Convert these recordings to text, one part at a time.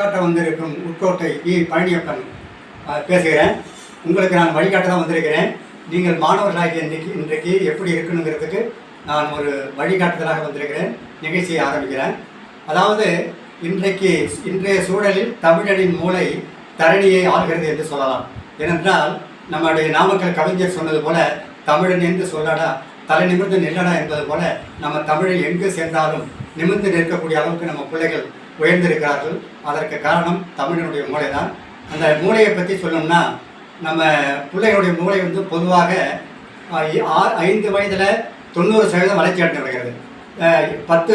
கேட்ட வந்திருக்கும் உட்கோட்டை இ பழனியப்பன் பேசுகிறேன். உங்களுக்கு நான் வழிகாட்ட தான் வந்திருக்கிறேன். நீங்கள் மாணவர்களாகிய இன்றைக்கு இன்றைக்கு எப்படி இருக்கணுங்கிறதுக்கு நான் ஒரு வழிகாட்டுதலாக வந்திருக்கிறேன். நிகழ்ச்சியை ஆரம்பிக்கிறேன். அதாவது இன்றைக்கு இன்றைய சூழலில் தமிழனின் மூளை தரணியை ஆள்கிறது என்று சொல்லலாம். ஏனென்றால் நம்முடைய நாமக்கல் கவிஞர் சொன்னது போல தமிழன் என்று சொல்லடா தலை நிமிர்ந்து நில்லடா என்பது போல நம்ம தமிழை எங்கு சென்றாலும் நிமிர்ந்து நிற்கக்கூடிய அளவுக்கு நம்ம பிள்ளைகள் உயர்ந்திருக்கிறார்கள். அதற்கு காரணம் தமிழனுடைய மூளை தான் அந்த மூளையை பற்றி சொல்லணும்னா நம்ம பிள்ளைகளுடைய மூளை வந்து பொதுவாக ஆ- ஐந்து வயதில் தொண்ணூறு சதவீதம் வளர்ச்சி அடைந்து விடுகிறது பத்து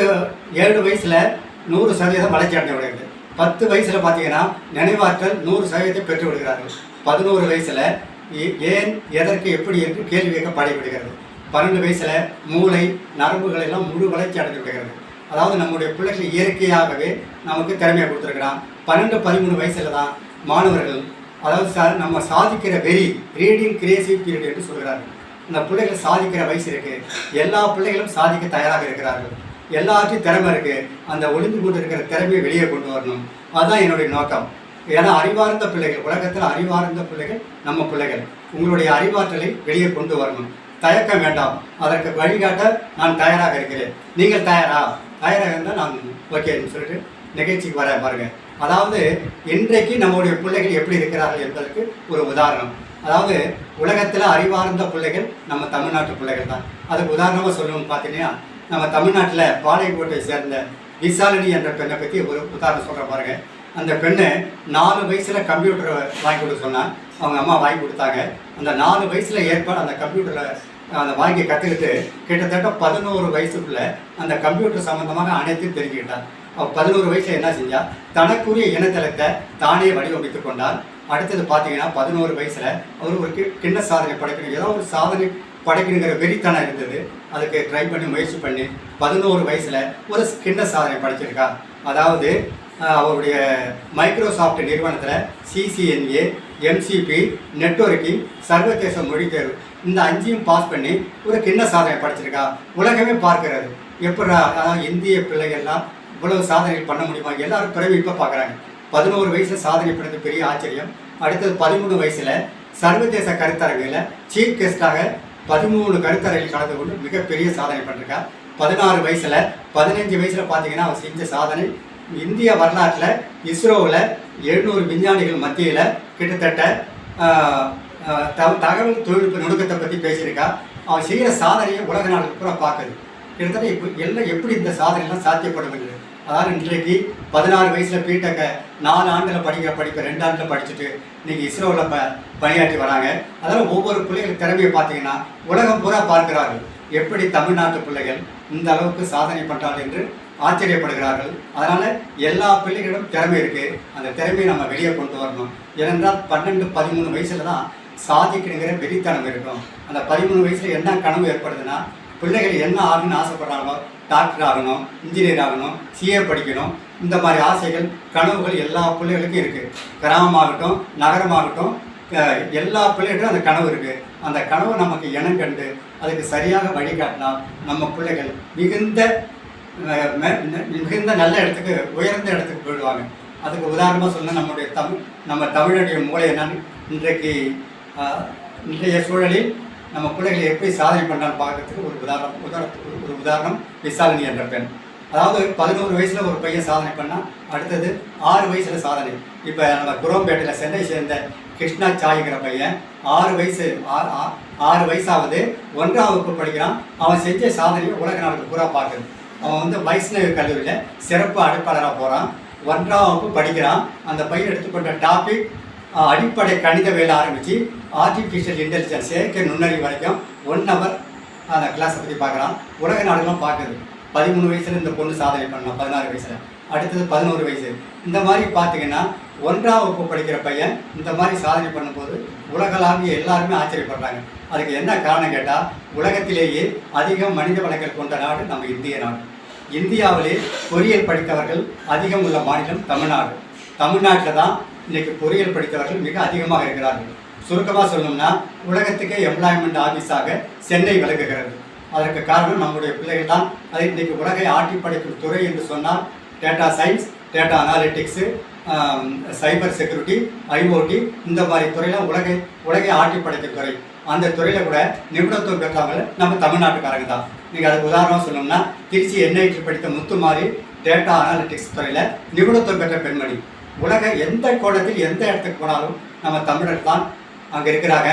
ஏழு வயசில் நூறு சதவீதம் வளர்ச்சி அடைந்து விடுகிறது பத்து வயசில் பார்த்தீங்கன்னா நினைவாற்றல் நூறு சதவீதத்தை பெற்று விடுகிறார்கள் பதினோரு வயசில் ஏன் எதற்கு எப்படி என்று கேள்வி கேட்க பாடிவிடுகிறது பன்னெண்டு வயசில் மூளை நரம்புகள் எல்லாம் முழு வளர்ச்சி அடைந்து விடுகிறது. அதாவது நம்முடைய பிள்ளைகள் இயற்கையாகவே நமக்கு திறமையை கொடுத்துருக்கிறான். பன்னெண்டு பதிமூணு வயசில் தான் மாணவர்கள் அதாவது சா நம்ம சாதிக்கிற வெறி ரீடிங் கிரியேசிவ் பீரியட் என்று சொல்கிறார்கள். இந்த பிள்ளைகள் சாதிக்கிற வயசு இருக்குது எல்லா பிள்ளைகளும் சாதிக்க தயாராக இருக்கிறார்கள். எல்லாத்தையும் திறமை இருக்குது அந்த ஒளிந்து கொண்டு இருக்கிற திறமையை வெளியே கொண்டு வரணும். அதுதான் என்னுடைய நோக்கம். ஏன்னா அறிவார்ந்த பிள்ளைகள் உலகத்தில் அறிவார்ந்த பிள்ளைகள் நம்ம பிள்ளைகள். உங்களுடைய அறிவாற்றலை வெளியே கொண்டு வரணும். தயக்கம் வேண்டாம். அதற்கு வழிகாட்ட நான் தயாராக இருக்கிறேன். நீங்கள் தயாரா? தயாராக இருந்தால் நான் ஓகேன்னு சொல்லிட்டு நிகழ்ச்சிக்கு வர பாருங்கள் அதாவது இன்றைக்கு நம்முடைய பிள்ளைகள் எப்படி இருக்கிறார்கள் என்பதற்கு ஒரு உதாரணம். அதாவது உலகத்தில் அறிவார்ந்த பிள்ளைகள் நம்ம தமிழ்நாட்டு பிள்ளைகள் தான். அதுக்கு உதாரணமாக சொல்லணும்னு பார்த்தீங்கன்னா நம்ம தமிழ்நாட்டில் பாளையங்கோட்டை சேர்ந்த விசாலினி என்ற பெண்ணை பற்றி ஒரு உதாரணம் சொல்கிற பாருங்க. அந்த பெண்ணு நாலு வயசில் கம்ப்யூட்டரை வாங்கி கொடுக்க சொன்னால் அவங்க அம்மா வாங்கி கொடுத்தாங்க. அந்த நாலு வயசில் ஏற்பாடு அந்த கம்ப்யூட்டரை அந்த வாங்கி கற்றுக்கிட்டு கிட்டத்தட்ட பதினோரு வயசுக்குள்ள அந்த கம்ப்யூட்டர் சம்மந்தமாக அனைத்தையும் தெரிஞ்சுக்கிட்டார் அவ பதினோரு வயசில் என்ன செஞ்சா தனக்குரிய இனத்தளத்தை தானே வடிவமைத்து கொண்டார் அடுத்தது பார்த்தீங்கன்னா பதினோரு வயசில் அவர் ஒரு கி- கிண்ண சாதனை படைக்கணும். ஏதோ ஒரு சாதனை படைக்கணுங்கிற வெறித்தனம் இருந்தது. அதுக்கு ட்ரை பண்ணி முயற்சி பண்ணி பதினோரு வயசில் ஒரு கிண்ண சாதனை படைச்சிருக்கா அதாவது அவருடைய மைக்ரோசாஃப்ட் நிறுவனத்தில் சிசிஎன்ஏ எம்சிபி நெட்வொர்க்கிங் சர்வதேச மொழி தேர்வு. இந்த அஞ்சையும் பாஸ் பண்ணி ஒரு கிண்ண சாதனை படைச்சிருக்கா. உலகமே பார்க்கிறது. எப்படா அதாவது இந்திய பிள்ளைகள்லாம் இவ்வளவு சாதனைகள் பண்ண முடியுமா? எல்லாரும் பிறகு இப்போ பார்க்குறாங்க பதினோரு வயசில் சாதனை பண்ணது பெரிய ஆச்சரியம். அடுத்தது பதிமூணு வயசில் சர்வதேச கருத்தரங்கில் சீஃப் கெஸ்டாக பதிமூணு கருத்தரங்கில் கலந்து கொண்டு மிகப்பெரிய சாதனை பண்ணிருக்கா பதினாறு வயசில் பதினஞ்சு வயசில் பார்த்தீங்கன்னா அவர் செஞ்ச சாதனை இந்திய வரலாற்றில் இஸ்ரோவில் எழுநூறு விஞ்ஞானிகள் மத்தியில் கிட்டத்தட்ட த- தகவல் தொழில்நுட்ப நுணுக்கத்தை பற்றி பேசியிருக்கா. அவன் செய்கிற சாதனையை உலக நாடுகள் பூரா பார்க்குது. கிட்டத்தட்ட இப்போ எல்லாம் எப்படி இந்த சாதனைலாம் சாத்தியப்படுகிறது அதாவது இன்றைக்கு பதினாறு வயசில் பீட்டக்கை நாலு ஆண்டில் படிக்கிற படிப்பை ரெண்டு ஆண்டில் படிச்சுட்டு நீங்கள் இஸ்ரோவில் ப பணியாற்றி வராங்க. அதனால் ஒவ்வொரு பிள்ளைகள் திறமையை பார்த்தீங்கன்னா உலகம் பூரா பார்க்கிறார்கள். எப்படி தமிழ்நாட்டு பிள்ளைகள் இந்த அளவுக்கு சாதனை பண்ணுறார்கள் என்று ஆச்சரியப்படுகிறார்கள். அதனால் எல்லா பிள்ளைகளிடம் திறமை இருக்குது அந்த திறமையை நம்ம வெளியே கொண்டு வரணும். ஏனென்றால் பன்னெண்டு பதிமூணு வயசில் தான் சாதிக்கணுங்கிற வெறித்தனம் இருக்கும். அந்த பதிமூணு வயசில் என்ன கனவு ஏற்படுதுன்னா பிள்ளைகள் என்ன ஆகணும்னு ஆசைப்படுறாங்களோ டாக்டர் ஆகணும் இன்ஜினியர் ஆகணும் சிஏ படிக்கணும் இந்த மாதிரி ஆசைகள் கனவுகள் எல்லா பிள்ளைகளுக்கும் இருக்குது கிராமமாகட்டும் நகரமாகட்டும் எல்லா பிள்ளைகளுக்கும் அந்த கனவு இருக்குது அந்த கனவு நமக்கு இனம் கண்டு அதுக்கு சரியாக வழிகாட்டினால் நம்ம பிள்ளைகள் மிகுந்த மிகுந்த நல்ல இடத்துக்கு உயர்ந்த இடத்துக்கு போயிடுவாங்க. அதுக்கு உதாரணமாக சொன்ன நம்முடைய தமிழ் நம்ம தமிழுடைய மூளை என்னன்னு இன்றைக்கு இன்றைய சூழலில் நம்ம பிள்ளைகளை எப்படி சாதனை பண்ணான்னு பார்க்கறதுக்கு ஒரு உதாரணம் உதாரணத்துக்கு ஒரு உதாரணம் விசாலினி என்ற பெண். அதாவது பதினோரு வயசில் ஒரு பையன் சாதனை பண்ணால் அடுத்தது ஆறு வயசில் சாதனை. இப்போ நம்ம குரோம்பேட்டையில் சென்னை சேர்ந்த கிருஷ்ணா சாய்ங்கிற பையன் ஆறு வயசு ஆறு ஆ- ஆறு வயசாவது ஒன்றாம் வகுப்பு படிக்கிறான். அவன் செஞ்ச சாதனையை உலக நாடுகள் பூரா பார்க்குது. அவன் வந்து வைஷ்ணவ கல்லூரியில் சிறப்பு அழைப்பாளராக போகிறான் ஒன்றாம் வகுப்பு படிக்கிறான். அந்த பையன் எடுத்துக்கொண்ட டாபிக் அடிப்படை கணித வேலை ஆரம்பித்து ஆர்டிஃபிஷியல் இன்டெலிஜென்ஸ் செயற்கை நுண்ணறிவு வரைக்கும் ஒன் ஹவர் அந்த கிளாஸை பற்றி பார்க்குறான். உலக நாடுகளும் பார்க்குது. பதிமூணு வயசில் இந்த பொண்ணு சாதனை பண்ணலாம் பதினாறு வயசில். அடுத்தது பதினோரு வயசு. இந்த மாதிரி பார்த்தீங்கன்னா ஒன்றாம் வகுப்பு படிக்கிற பையன் இந்த மாதிரி சாதனை பண்ணும்போது உலகளாவிய எல்லாருமே ஆச்சரியப்படுறாங்க. அதுக்கு என்ன காரணம் கேட்டால் உலகத்திலேயே அதிகம் மனித வளங்கள் கொண்ட நாடு நம்ம இந்திய நாடு. இந்தியாவிலே பொறியியல் படித்தவர்கள் அதிகம் உள்ள மாநிலம் தமிழ்நாடு. தமிழ்நாட்டில் தான் இன்னைக்கு பொறியியல் படித்தவர்கள் மிக அதிகமாக இருக்கிறார்கள். சுருக்கமாக சொல்லணும்னா உலகத்துக்கே எம்ப்ளாய்மெண்ட் ஆஃபீஸாக சென்னை விளங்குகிறது. அதற்கு காரணம் நம்முடைய பிள்ளைகள் தான். அது இன்னைக்கு உலகை ஆட்டி படைக்கும் துறை என்று சொன்னால் data science data analytics cyber security IoT இந்த மாதிரி துறையில் உலகை உலகை ஆட்டி படைத்த துறை. அந்த துறையில் கூட நிபுணத்துவம் பெற்றவங்க நம்ம தமிழ்நாட்டுக்காரங்க தான். நீங்கள் அதுக்கு உதாரணம் சொல்லணும்னா திருச்சி என்ஐடி படித்த முத்துமாரி டேட்டா அனாலிட்டிக்ஸ் துறையில் நிபுணத்துவம் பெற்ற பெண்மணி. உலக எந்த கோணத்தில் எந்த இடத்துக்கு போனாலும் நம்ம தமிழர் தான் அங்கே இருக்கிறாங்க.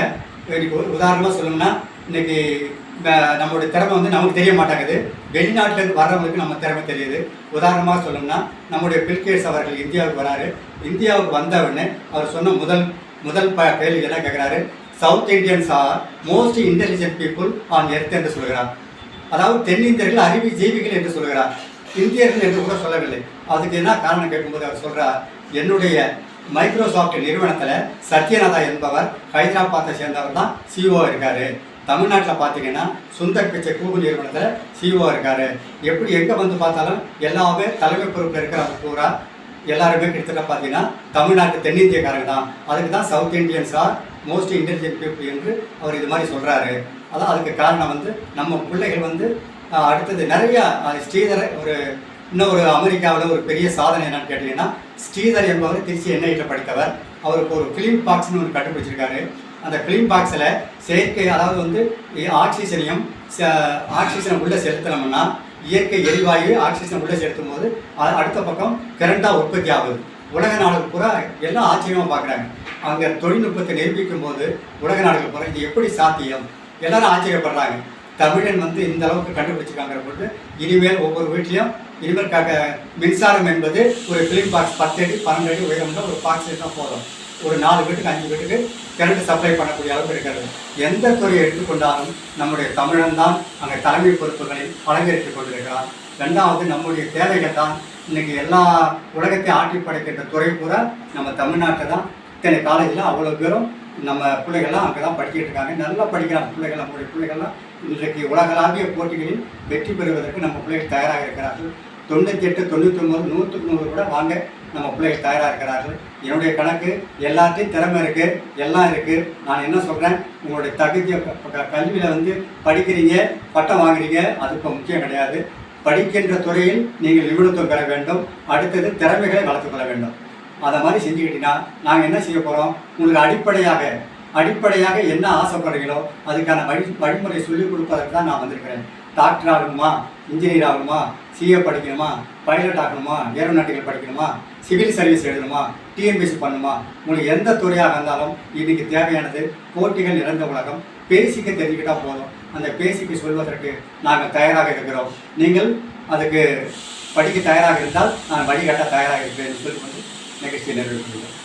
இன்னைக்கு ஒரு உதாரணமாக சொல்லணும்னா இன்னைக்கு நம்மளுடைய திறமை வந்து நமக்கு தெரிய மாட்டேங்குது. வெளிநாட்டிலேருந்து வர்றவங்களுக்கு நம்ம திறமை தெரியுது. உதாரணமாக சொல்லணும்னா நம்முடைய பில்கேட்ஸ் அவர்கள் இந்தியாவுக்கு வராரு. இந்தியாவுக்கு வந்த உடனே அவர் சொன்ன முதல் முதல் ப கேள்வி என்ன கேட்குறாரு South Indians are most intelligent people on earth என்று சொல்கிறார் அதாவது தென்னிந்தியர்கள் அறிவி ஜீவிகள் என்று சொல்கிறார் இந்தியர்கள் என்று கூட சொல்லவில்லை. அதுக்கு என்ன காரணம் கேட்கும்போது அவர் சொல்கிறார் என்னுடைய மைக்ரோசாஃப்ட் நிறுவனத்தில் சத்யநாதா என்பவர் ஹைதராபாத்தை சேர்ந்தவர் தான் சிஓ இருக்காரு. தமிழ்நாட்டில் பார்த்தீங்கன்னா சுந்தர் பிச்சை கூகுள் நிறுவனத்தில் சிஓ இருக்காரு. எப்படி எங்கே வந்து பார்த்தாலும் எல்லாமே தலைமை பொறுப்பில் இருக்கிறவங்க பூரா எல்லாருமே கிட்டத்தட்ட பார்த்தீங்கன்னா தமிழ்நாட்டு தென்னிந்தியக்காரங்க தான். அதுக்கு தான் South Indians are most intelligent people என்று அவர் இது மாதிரி சொல்கிறாரு அதான் அதுக்கு காரணம் வந்து நம்ம பிள்ளைகள் வந்து அடுத்தது நிறையா ஸ்ரீதர் ஒரு இன்னும் ஒரு அமெரிக்காவில் ஒரு பெரிய சாதனை என்னன்னு கேட்டிங்கன்னா ஸ்ரீதர் என்பவர் திருச்சி என்ஐடியில் படித்தவர். அவருக்கு ஒரு ஃபிலிம் பாக்ஸ்னு ஒன்று கண்டுபிடிச்சிருக்காரு. அந்த ஃபிலிம் பாக்ஸில் செயற்கை அதாவது வந்து ஆக்சிஜனையும் ஆக்சிஜனை உள்ளே செலுத்தினோம்னா இயற்கை எரிவாயு ஆக்சிஜன் உள்ளே செலுத்தும் போது அது அடுத்த பக்கம் கரண்டாக உற்பத்தி ஆகுது. உலக நாடுகள் பூரா எல்லாம் ஆச்சரியமாக பார்க்குறாங்க அங்கே தொழில்நுட்பத்தை நிரூபிக்கும் போது உலக நாடுகள் பூரா இது எப்படி சாத்தியம்? எல்லாரும் ஆச்சரியப்படுறாங்க. தமிழன் வந்து இந்த அளவுக்கு கண்டுபிடிச்சிருக்காங்கிற பொழுது இனிமேல் ஒவ்வொரு வீட்லேயும் இனிமேல் மின்சாரம் என்பது ஒரு ஃபிலிம் பாக்ஸ் பத்து அடி பன்னெண்டு அடி உயரம்ல ஒரு பாக்ஸ் தான் போதும். ஒரு நாலு வீட்டுக்கு அஞ்சு வீட்டுக்கு கரண்ட் சப்ளை பண்ணக்கூடிய அளவுக்கு இருக்கிறது. எந்த துறையை எடுத்துக்கொண்டாலும் நம்முடைய தமிழன் தான் அங்கே தலைமை பொறுப்புகளை அலங்கரித்துக் கொண்டிருக்கிறார். ரெண்டாவது நம்முடைய தேவைகள் தான் இன்னைக்கு எல்லா உலகத்தை ஆட்டி படைக்கின்ற துறை பூரா நம்ம தமிழ்நாட்டை தான். இத்தனை காலேஜில் அவ்வளோ பேரும் நம்ம பிள்ளைகள்லாம் அங்கே தான் படிச்சுட்டு இருக்காங்க. நல்லா படிக்கிறாங்க பிள்ளைகள் நம்முடைய பிள்ளைகள்லாம். இன்றைக்கு உலகளாவிய போட்டிகளில் வெற்றி பெறுவதற்கு நம்ம பிள்ளைகள் தயாராக இருக்கிறார்கள். தொண்ணூற்றி எட்டு தொண்ணூற்றி ஒன்பது நூற்றுக்கு நூறு கூட வாங்க நம்ம பிள்ளைகள் தயாராக இருக்கிறார்கள். என்னுடைய கணக்கு எல்லாத்தையும் திறமை இருக்குது எல்லாம் இருக்குது நான் என்ன சொல்கிறேன் உங்களுடைய தகுதியை கல்வியில் வந்து படிக்கிறீங்க பட்டம் வாங்குறீங்க அது இப்போ முக்கியம் கிடையாது. படிக்கின்ற துறையில் நீங்கள் நிபுணத்துவம் பெற வேண்டும். அடுத்தது திறமைகளை வளர்த்துக்கொள்ள வேண்டும். அதை மாதிரி செஞ்சுக்கிட்டீங்கன்னா நாங்கள் என்ன செய்ய போகிறோம் உங்களுக்கு அடிப்படையாக அடிப்படையாக என்ன ஆசைப்படுறீங்களோ அதுக்கான வழி வழிமுறை சொல்லிக் கொடுப்பதற்கு தான் நான் வந்திருக்கிறேன். டாக்டர் ஆகணுமா? இன்ஜினியர் ஆகணுமா? சிஏ படிக்கணுமா? பைலட் ஆகணுமா? ஏரோநாட்டிக்கல் படிக்கணுமா? Civil service எழுதணுமா? டிஎன்பிசி பண்ணணுமா? உங்களுக்கு எந்த துறையாக இருந்தாலும் இன்னைக்கு தேவையானது போட்டிகள் நிறைந்த உலகம். பேசிக்க தெரிஞ்சுக்கிட்டால் போதும். அந்த பேசிக்கு சொல்வதற்கு நாங்கள் தயாராக இருக்கிறோம். நீங்கள் அதுக்கு படிக்க தயாராக இருந்தால் நான் வழிகாட்ட தயாராக இருக்கிறேன் சொல்லி கொண்டு நிகழ்ச்சியை நிறைவேற்றுகிறேன்